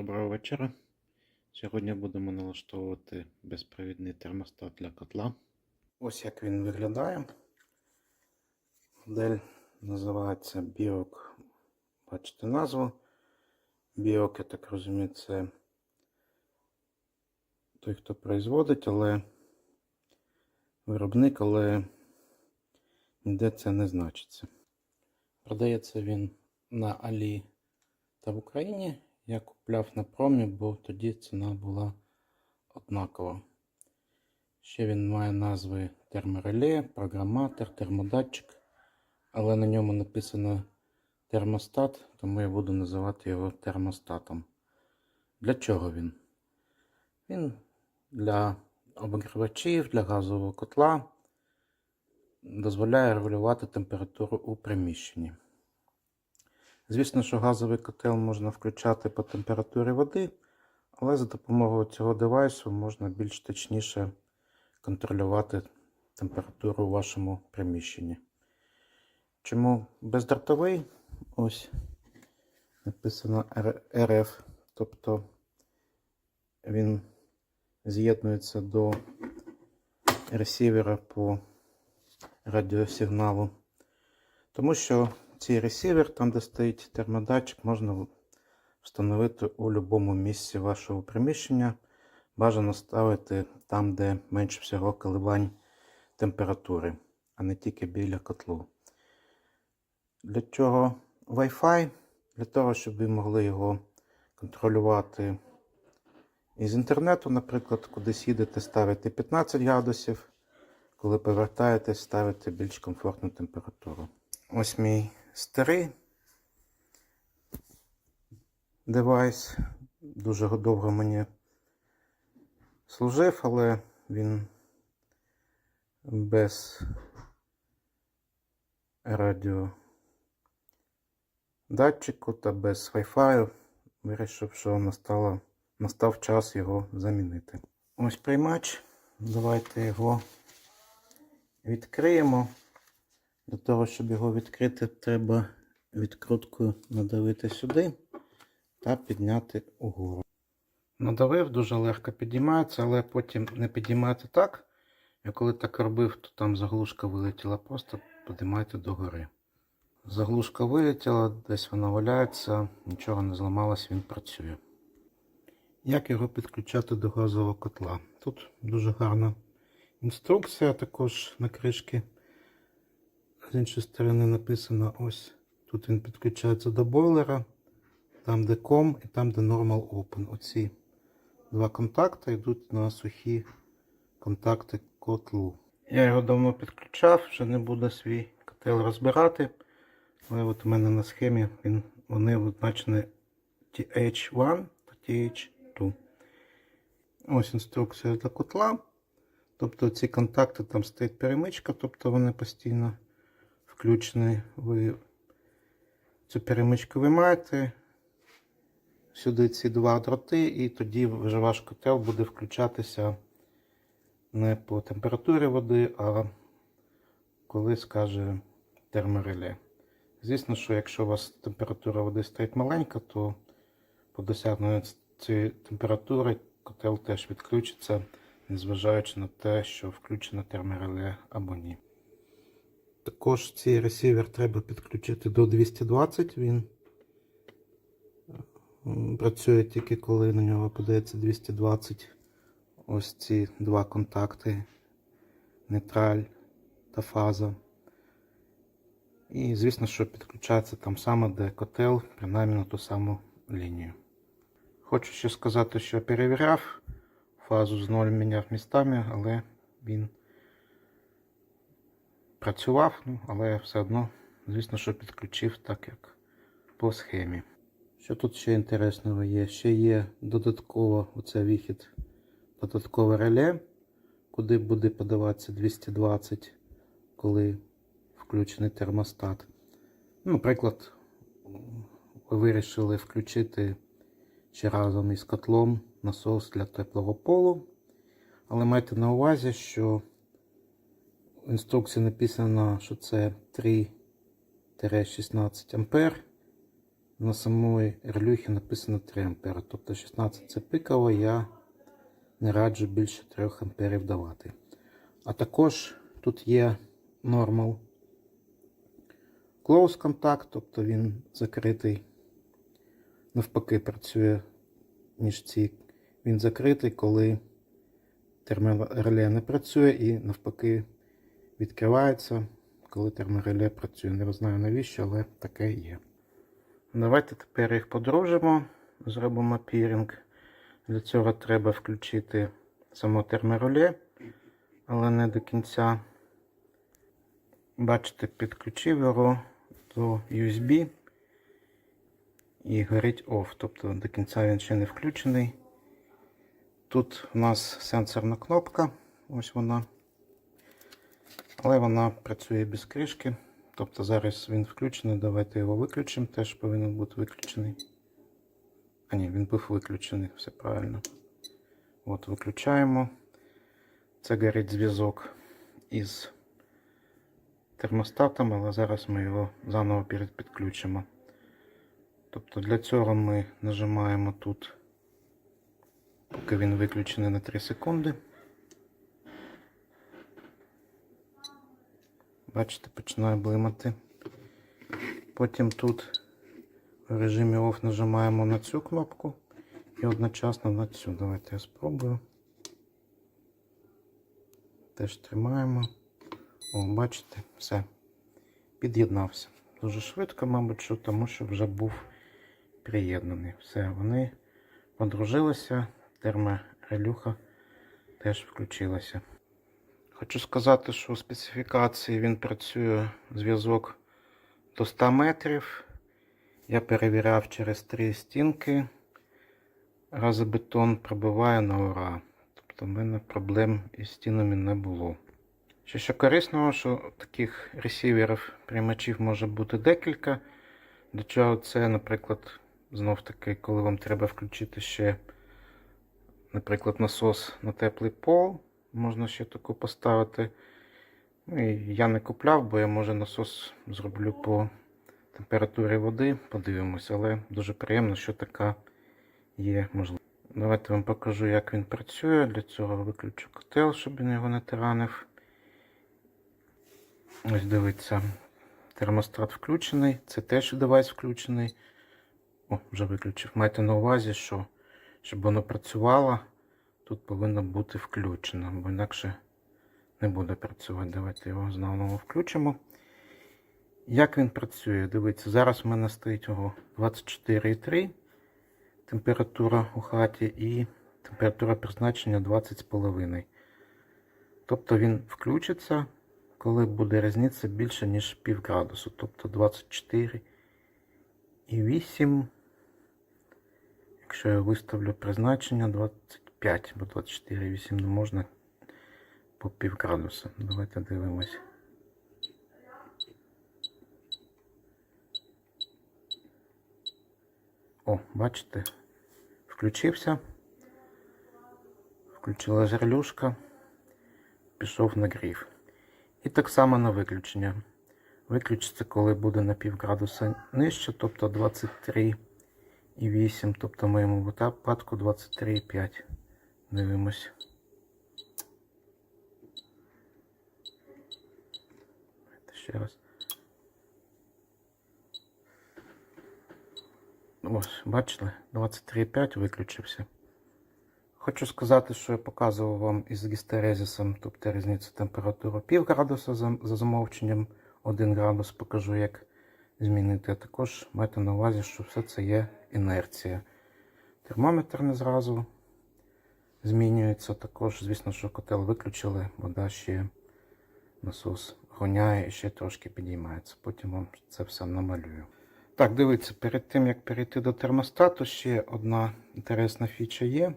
Доброго вечора. Сьогодні будемо налаштовувати безпровідний термостат для котла. Ось як він виглядає. Модель називається Біок. Бачите назву. Біок, я так розумію, це той, хто производить, але виробник, але ніде це не значиться. Продається він на Алі та в Україні. Я купляв на промі, бо тоді ціна була однакова. Ще він має назви термореле, програматор, термодатчик, але на ньому написано термостат, тому я буду називати його термостатом. Для чого він? Він для обігрівачів, для газового котла дозволяє регулювати температуру у приміщенні. Звісно, що газовий котел можна включати по температурі води, але за допомогою цього девайсу можна більш точніше контролювати температуру у вашому приміщенні. Чому бездротовий? Ось написано RF, тобто він з'єднується до ресівера по радіосигналу. Тому що цей ресівер, там де стоїть термодатчик, можна встановити у будь-якому місці вашого приміщення. Бажано ставити там, де менше всього коливань температури, а не тільки біля котлу. Для чого Wi-Fi? Для того, щоб ви могли його контролювати із інтернету, наприклад, кудись їдете, ставите 15 градусів, коли повертаєтесь, ставите більш комфортну температуру. Ось мій старий девайс. Дуже довго мені служив, але він без радіодатчику та без Wi-Fi вирішив, що настало, настав час його замінити. Ось приймач. Давайте його відкриємо. Для того, щоб його відкрити, треба відкруткою надавити сюди та підняти угору. Надавив, дуже легко підіймається, але потім не підіймаєте так. Я коли так робив, то там заглушка вилетіла, просто підіймайте догори. Заглушка вилетіла, десь вона валяється, нічого не зламалось, він працює. Як його підключати до газового котла? Тут дуже гарна інструкція, також на кришки. З іншої сторони написано ось тут він підключається до бойлера, там де COM і там де Normal Open. Оці два контакти йдуть на сухі контакти котлу. Я його давно підключав, вже не буду свій котел розбирати. Але от у мене на схемі він, вони означені TH1 та TH2. Ось інструкція для котла. Тобто ці контакти там стоїть перемичка, тобто вони постійно включений. Ви цю перемичку виймаєте, сюди ці два дроти, і тоді вже ваш котел буде включатися не по температурі води, а коли скаже термореле. Звісно, що якщо у вас температура води стоїть маленька, то по досягненню цієї температури котел теж відключиться, незважаючи на те, що включено термореле або ні. Також цей ресівер треба підключити до 220. Він працює тільки коли на нього подається 220. Ось ці два контакти, нейтраль та фаза. І, звісно, що підключається там саме, де котел, принаймні на ту саму лінію. Хочу ще сказати, що перевіряв, фазу з 0 міняв містами, але він працював, ну, але все одно, звісно, що підключив так, як по схемі. Що тут ще інтересного є? Ще є додатково оце вихід, додаткове реле, куди буде подаватися 220, коли включений термостат. Ну, Наприклад, ви вирішили включити ще разом із котлом насос для теплого полу. Але майте на увазі, що інструкції написано, що це 3-16 ампер. на самої релюхі написано 3 ампери. Тобто 16 це пиково, я не раджу більше 3 амперів давати. А також тут є нормал close контакт, тобто він закритий. Навпаки, працює ніж ці. Він закритий, коли термореле не працює, і навпаки відкривається, коли термореле працює. Не знаю навіщо, але таке є. Давайте тепер їх подружимо, зробимо пірінг. Для цього треба включити само термореле, але не до кінця. Бачите, підключив його до USB і горить OFF, тобто до кінця він ще не включений. Тут у нас сенсорна кнопка, ось вона. Але вона працює без кришки. Тобто зараз він включений. Давайте його виключимо, теж повинен бути виключений. А ні, він був виключений, все правильно. От, виключаємо. Це горить зв'язок із термостатом, але зараз ми його заново підключимо. Тобто для цього ми нажимаємо тут, поки він виключений на 3 секунди. Бачите, починає блимати. Потім тут в режимі OFF нажимаємо на цю кнопку і одночасно на цю. Давайте я спробую. Теж тримаємо. О, бачите, все. Під'єднався. Дуже швидко, мабуть, що тому що вже був приєднаний. Все, вони подружилися, терморелюха теж включилася. Хочу сказати, що у специфікації він працює зв'язок до 100 метрів. Я перевіряв через три стінки. Газобетон пробиває на ура. Тобто в мене проблем із стінами не було. Ще що корисного, що таких ресіверів приймачів може бути декілька. Для чого це, наприклад, знов таки, коли вам треба включити ще, наприклад, насос на теплий пол, можна ще таку поставити. Ну, і я не купляв, бо я може насос зроблю по температурі води, подивимося, але дуже приємно, що така є можливість. Давайте вам покажу, як він працює. Для цього виключу котел, щоб він його не таранив. Ось дивіться, термостат включений, це теж девайс включений. О, вже виключив. Майте на увазі, що щоб воно працювало, тут повинно бути включено, бо інакше не буде працювати. Давайте його знову включимо. Як він працює? Дивіться, зараз в мене стоїть його 24,3 температура у хаті і температура призначення 20,5. Тобто він включиться, коли буде різниця більше, ніж пів градусу. Тобто 24 і 8. Якщо я виставлю призначення 25, бо 24,8 не можна по пів градуса. Давайте дивимось. О, бачите, включився. Включилась релюшка, пішов нагрів. І так само на виключення. Виключиться, коли буде на пів градуса нижче, тобто 23,8, тобто в моєму випадку 23,5. Дивимось. Ще раз. Ось, бачили, 23,5 виключився. Хочу сказати, що я показував вам із гістерезисом, тобто різницю температури пів градуса за, за замовченням 1 градус, покажу, як змінити. Також майте на увазі, що все це є інерція. Термометр не зразу змінюється. Також, звісно, що котел виключили, вода ще насос гоняє і ще трошки підіймається. Потім вам це все намалюю. Так, дивіться, перед тим як перейти до термостату, ще одна інтересна фіча є.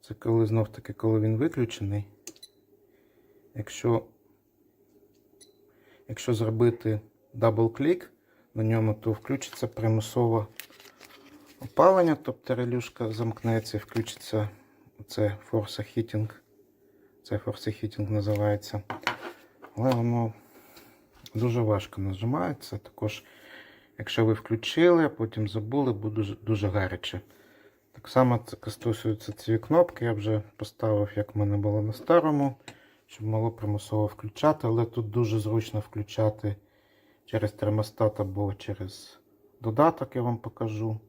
Це коли знов таки, коли він виключений. Якщо якщо зробити дабл-клік на ньому, то включиться примусове опалення, тобто релюшка замкнеться і включиться це Force Heating. Це Force Heating називається. Але воно дуже важко нажимається. Також Якщо ви включили, а потім забули, буде дуже, дуже гаряче. Так само це стосується цієї кнопки. Я вже поставив, як в мене було на старому, щоб могло примусово включати, але тут дуже зручно включати через термостат або через додаток, я вам покажу.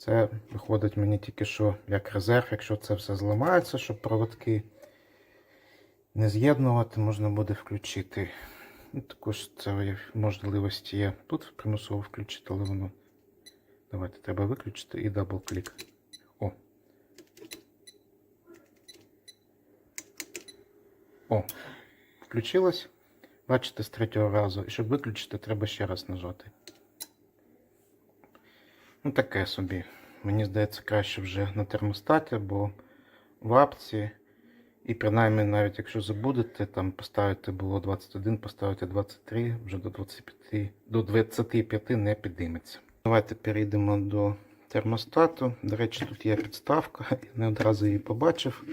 Це виходить мені тільки що як резерв, якщо це все зламається, щоб проводки не з'єднувати, можна буде включити. І також це можливості є тут примусово включити, але воно. Давайте треба виключити і дабл-клік. О. О, включилось. Бачите, з третього разу. І щоб виключити, треба ще раз нажати. Ну, таке собі. Мені здається, краще вже на термостаті, бо в апці. І принаймні, навіть якщо забудете, там поставити було 21, поставити 23, вже до 25, до 25 не підійметься. Давайте перейдемо до термостату. До речі, тут є підставка, я не одразу її побачив,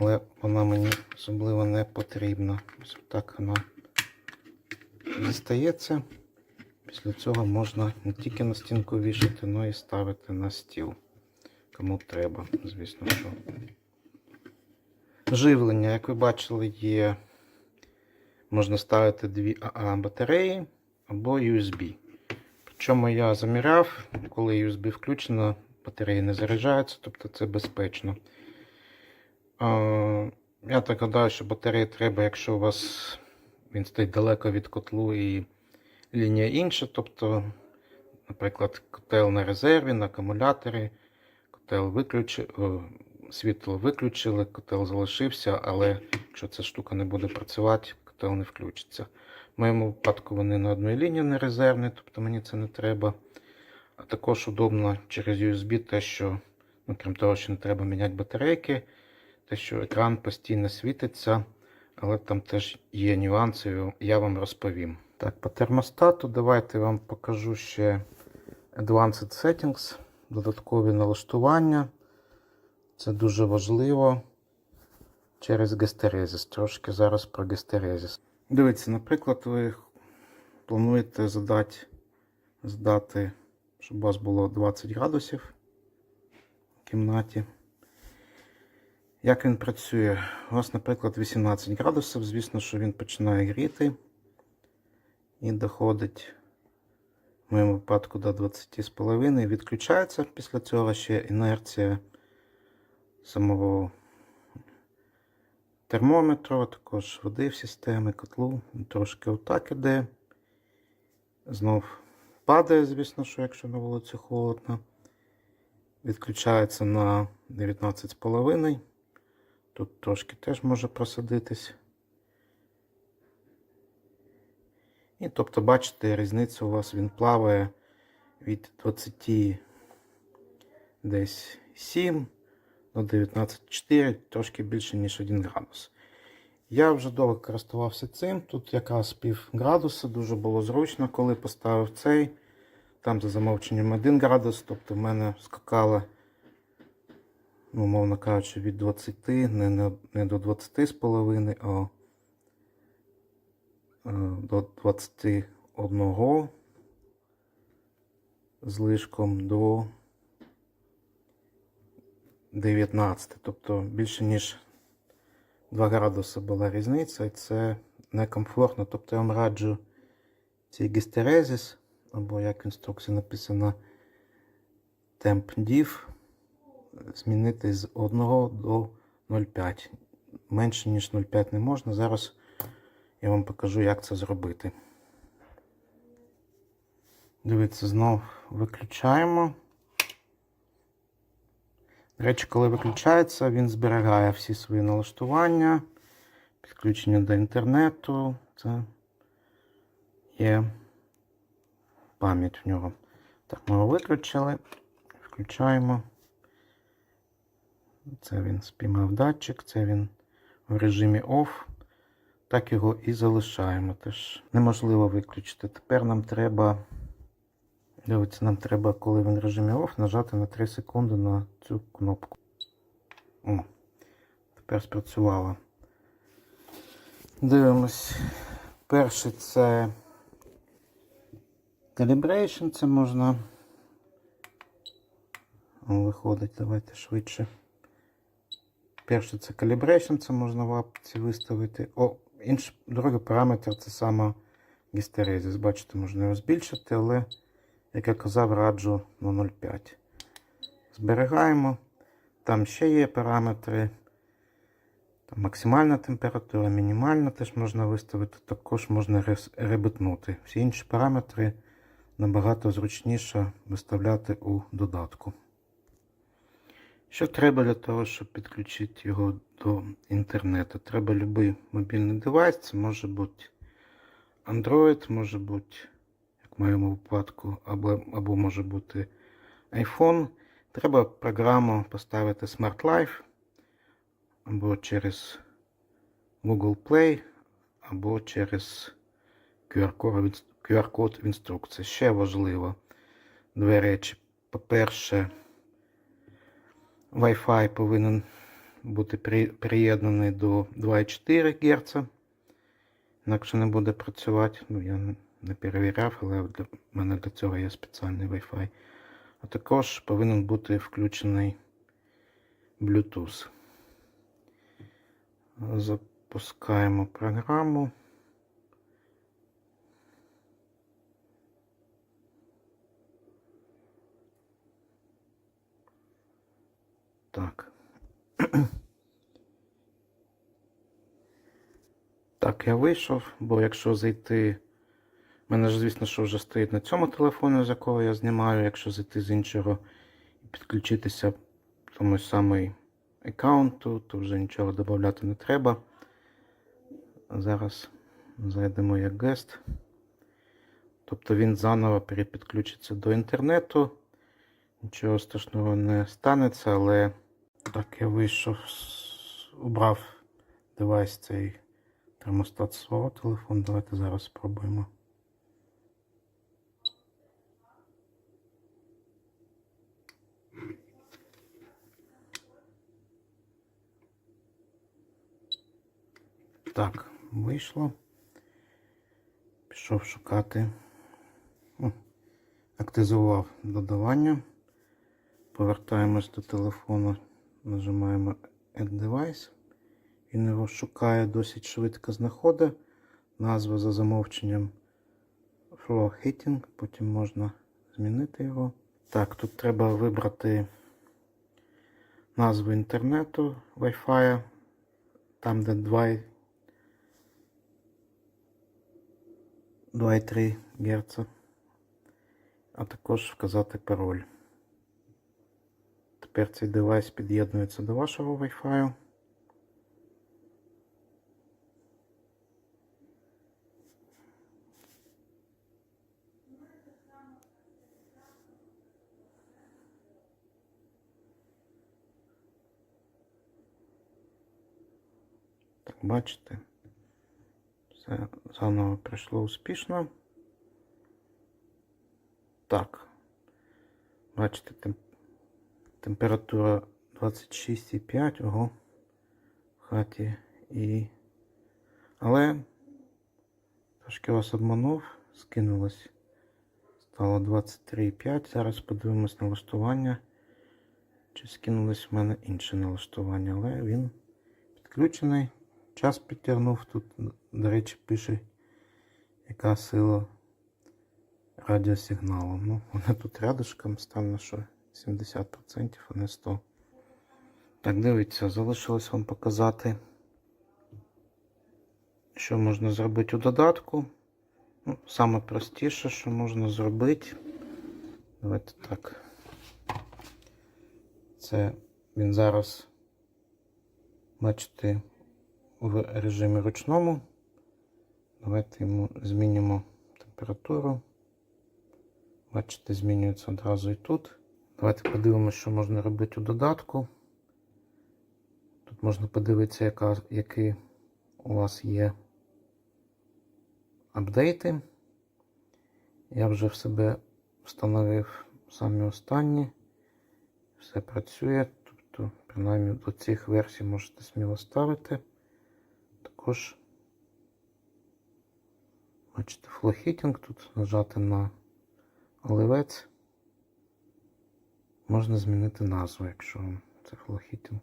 але вона мені особливо не потрібна. Ось так вона дістається. Після цього можна не тільки на стінку вішати, але і ставити на стіл. Кому треба, звісно, що. Живлення, як ви бачили, є. Можна ставити дві АА батареї або USB. Причому я заміряв, коли USB включено, батареї не заряджаються, тобто це безпечно. Я так гадаю, що батареї треба, якщо у вас він стоїть далеко від котлу і лінія інша, тобто, наприклад, котел на резерві, на акумуляторі, котел виключив, світло виключили, котел залишився, але якщо ця штука не буде працювати, котел не включиться. В моєму випадку вони на одній лінії не резервні, тобто мені це не треба. А також удобно через USB те, що, ну, крім того, що не треба міняти батарейки, те, що екран постійно світиться, але там теж є нюанси, я вам розповім. Так, по термостату давайте вам покажу ще Advanced Settings, додаткові налаштування. Це дуже важливо через гестерезис. Трошки зараз про гестерезис. Дивіться, наприклад, ви плануєте задати, задати, щоб у вас було 20 градусів в кімнаті. Як він працює? У вас, наприклад, 18 градусів, звісно, що він починає гріти і доходить в моєму випадку до 20,5. Відключається після цього ще інерція самого термометру, також води в системі, котлу. Трошки отак іде. Знов падає, звісно, що якщо на вулиці холодно. Відключається на 19,5. Тут трошки теж може просадитись. І тобто, бачите, різниця у вас він плаває від 20 десь 7 до 19,4, трошки більше, ніж 1 градус. Я вже довго користувався цим. Тут якраз пів градуса, дуже було зручно, коли поставив цей. Там за замовченням 1 градус, тобто в мене скакало, ну, умовно кажучи, від 20, не, не, не до 20,5, а до 21 з лишком до 19. Тобто більше ніж 2 градуси була різниця, і це некомфортно. Тобто я вам раджу цей гістерезис, або як в інструкції написано темп div, змінити з 1 до 0,5. Менше ніж 0,5 не можна. Зараз я вам покажу, як це зробити. Дивіться, знов виключаємо. До речі, коли виключається, він зберігає всі свої налаштування, підключення до інтернету. Це є пам'ять в нього. Так, ми його виключили. Включаємо. Це він спіймав датчик, це він в режимі OFF. Так його і залишаємо. Теж неможливо виключити. Тепер нам треба. Дивіться, нам треба, коли він в режимі OFF, нажати на 3 секунди на цю кнопку. О, тепер спрацювало. Дивимось. Перше це Calibration це можна. Виходить, давайте швидше. Перше це calibration, це можна в апці виставити. О, інший другий параметр це саме гістерезис. Бачите, можна його збільшити, але, як я казав, раджу на 0,5. Зберігаємо. Там ще є параметри. Там максимальна температура, мінімальна теж можна виставити, також можна ребутнути. Всі інші параметри набагато зручніше виставляти у додатку. Що треба для того, щоб підключити його до інтернету? Треба будь-який мобільний девайс, це може бути Android, може бути, як в моєму випадку, або, або може бути iPhone. Треба програму поставити Smart Life або через Google Play, або через QR-код в інструкції. Ще важливо дві речі. По-перше, Wi-Fi повинен бути при- приєднаний до 2,4 Гц. Інакше не буде працювати. Ну, я не- перевіряв, але в мене для цього є спеціальний Wi-Fi. А також повинен бути включений Bluetooth. Запускаємо програму. Так. Так, я вийшов, бо якщо зайти. У мене ж, звісно, що вже стоїть на цьому телефоні, з якого я знімаю. Якщо зайти з іншого і підключитися тому самий аккаунту, то вже нічого додати не треба. Зараз зайдемо як гест. Тобто він заново перепідключиться до інтернету. Нічого страшного не станеться, але так я вийшов, убрав девайс цей термостат свого телефону. Давайте зараз спробуємо. Так, вийшло. Пішов шукати. О, активував додавання. Повертаємось до телефону, нажимаємо Add Device. Він його шукає, досить швидко знаходить. Назва за замовченням Flow Heating, потім можна змінити його. Так, тут треба вибрати назву інтернету Wi-Fi, там де 2 2,3 Гц, а також вказати пароль. Тепер цей девайс під'єднується до вашого Wi-Fi. Так, бачите, все заново пройшло успішно. Так. Бачите, тем... температура 26,5 ого в хаті і. Але трошки вас обманув, скинулось. Стало 23,5. Зараз подивимось налаштування. Чи скинулось в мене інше налаштування, але він підключений. Час підтягнув. Тут, до речі, пише, яка сила радіосигналу. Ну, вона тут рядышком стане, що 70%, а не 100%. Так, дивіться, залишилось вам показати, що можна зробити у додатку. Ну, саме простіше, що можна зробити. Давайте так. Це він зараз, бачите, в режимі ручному. Давайте йому змінимо температуру. Бачите, змінюється одразу і тут. Давайте подивимося, що можна робити у додатку. Тут можна подивитися, яка, які у вас є апдейти. Я вже в себе встановив самі останні. Все працює. Тобто, принаймні до цих версій можете сміло ставити. Також, бачите, флохітінг. Тут нажати на оливець. Можна змінити назву, якщо це флохітінг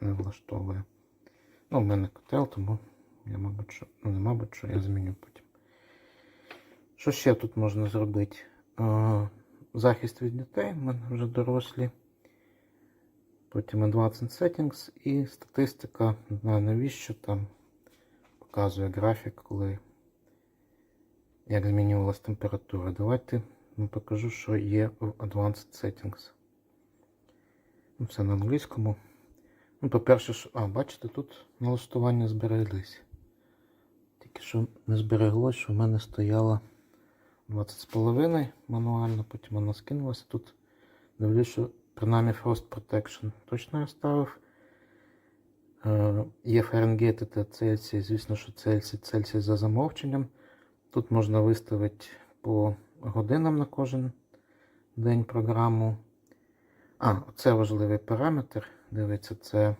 не влаштовує. Ну, в мене котел, тому я, мабуть, що, ну, не мабуть, що я зміню потім. Що ще тут можна зробити? Захист від дітей, в мене вже дорослі. Потім Advanced Settings і статистика, не навіщо там показує графік, коли як змінювалась температура. Давайте покажу, що є в Advanced Settings. Ну, Все на англійському. Ну, по-перше, що... а, бачите, тут налаштування збереглись. Тільки що не збереглось, що в мене стояло 20,5 мануально, потім вона скинулася. Тут дивлюсь, що принаймні Frost Protection точно я ставив. Е, Є Фаренгейт та Цельсій, звісно, що Цельсій, Цельсій за замовченням. Тут можна виставити по годинам на кожен день програму. А, це важливий параметр. Дивіться, це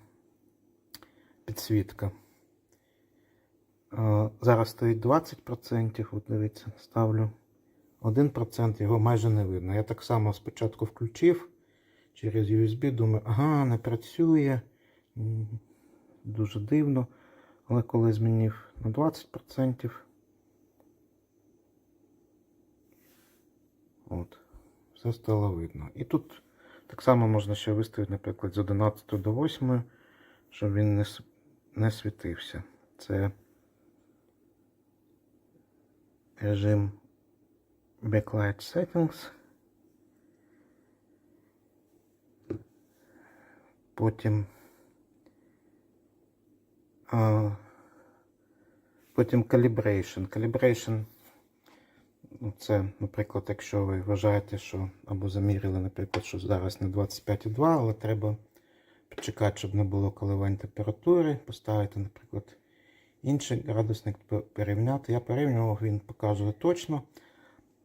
підсвітка. Зараз стоїть 20%. От дивіться, ставлю 1%, його майже не видно. Я так само спочатку включив через USB, думаю, ага, не працює. Дуже дивно. Але коли змінив на 20%, от, все стало видно. І тут так само можна ще виставити, наприклад, з 11 до 8, щоб він не, не світився. Це режим Backlight Settings. Потім. А, потім Calibration. Calibration це, наприклад, якщо ви вважаєте, що або заміряли, наприклад, що зараз не 25,2, але треба почекати, щоб не було коливань температури, поставити, наприклад, інший градусник порівняти. Я порівнював, він показує точно.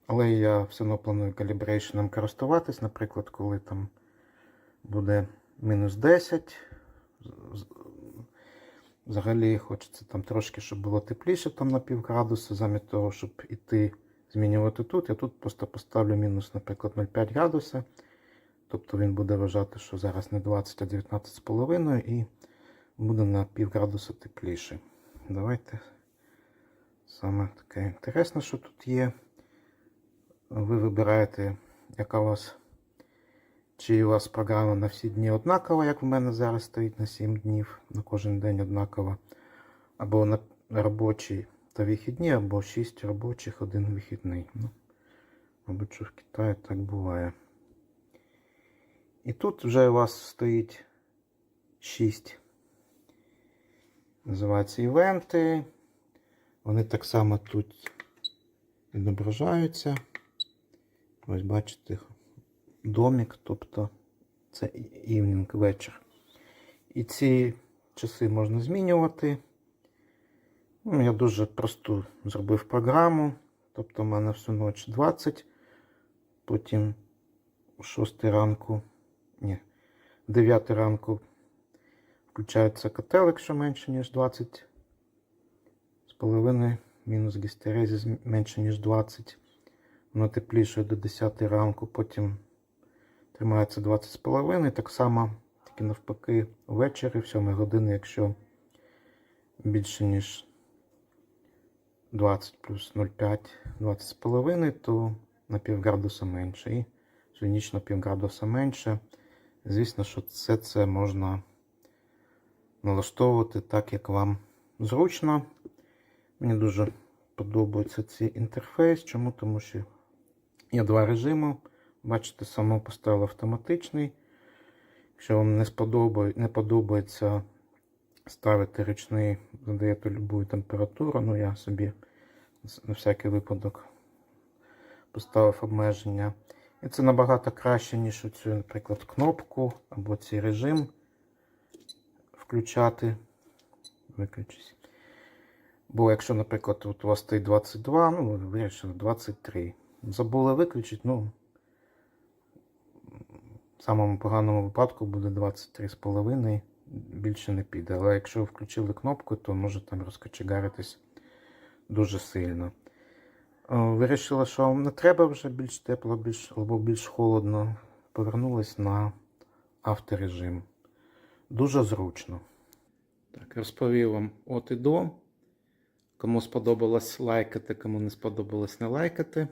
Але я все одно планую калібрейшеном користуватись, наприклад, коли там буде мінус 10. з- з- Взагалі хочеться там трошки, щоб було тепліше там на пів градуса, замість того, щоб іти змінювати тут. Я тут просто поставлю мінус, наприклад, 0,5 градуса. Тобто він буде вважати, що зараз не 20, а 19,5 і буде на пів градуса тепліше. Давайте саме таке інтересне, що тут є. Ви вибираєте, яка у вас, чи у вас програма на всі дні однакова, як в мене зараз стоїть на 7 днів, на кожен день однакова. Або на робочі та вихідні, або 6 робочих, один вихідний. Ну, мабуть, що в Китаї так буває. І тут вже у вас стоїть 6. Називаються івенти. Вони так само тут відображаються. Ось бачите, домик, тобто це івнінг вечір. І ці часи можна змінювати. Ну, я дуже просту зробив програму. Тобто в мене всю ніч 20, потім о 6 ранку, ні, 9 ранку включається котел, якщо менше, ніж 20 з половиною, мінус гістерезис менше, ніж 20. Воно тепліше до 10 ранку, потім тримається 20 з половиною. Так само, тільки навпаки, ввечері, в 7 години, якщо більше, ніж 20 плюс 0,5, 20 з половиною, то на пів градуса менше. І ніч на пів градуса менше. Звісно, що все це можна налаштовувати так, як вам зручно. Мені дуже подобається цей інтерфейс. Чому? Тому що є два режими. Бачите, само поставив автоматичний. Якщо вам не, сподобає, не подобається ставити ручний, задаєте будь-яку температуру, ну я собі на всякий випадок поставив обмеження. І це набагато краще, ніж оцю, наприклад, кнопку або цей режим включати. Виключись. Бо якщо, наприклад, от у вас стоїть 22, ну, ви вирішили 23. Забули виключити, ну, в самому поганому випадку буде 23,5, більше не піде. Але якщо ви включили кнопку, то може там розкочегаритись дуже сильно. Вирішила, що вам не треба вже більш тепло, більш, або більш холодно. Повернулась на авторежим. Дуже зручно. Так, розповів вам от і до. Кому сподобалось лайкати, кому не сподобалось не лайкати.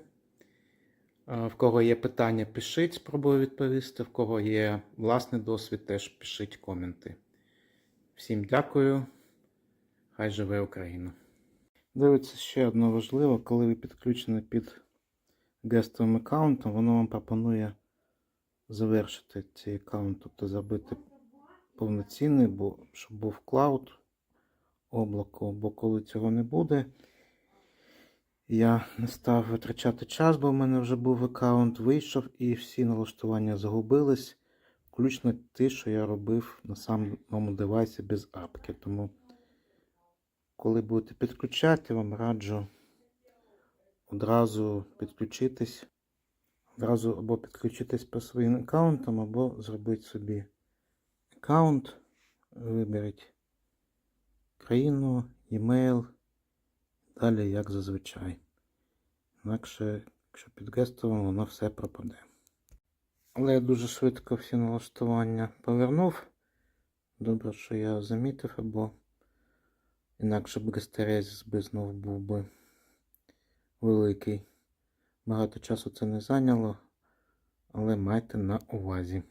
Е, В кого є питання, пишіть, спробую відповісти. В кого є власний досвід, теж пишіть коменти. Всім дякую. Хай живе Україна. Дивіться ще одне важливо, коли ви підключені під гестовим аккаунтом, воно вам пропонує завершити цей аккаунт, тобто забити повноцінний, бо щоб був клауд облако, бо коли цього не буде, я не став витрачати час, бо в мене вже був аккаунт, вийшов і всі налаштування загубились, включно ті, що я робив на самому девайсі без апки. Тому, коли будете підключати, вам раджу одразу підключитись. Одразу або підключитись по своїм аккаунтам, або зробити собі аккаунт, виберіть країну, e-mail, далі як зазвичай. Інакше, якщо під гестовим, воно все пропаде. Але я дуже швидко всі налаштування повернув. Добре, що я замітив, або інакше б гестерезіс би знов був би великий. Багато часу це не зайняло, але майте на увазі.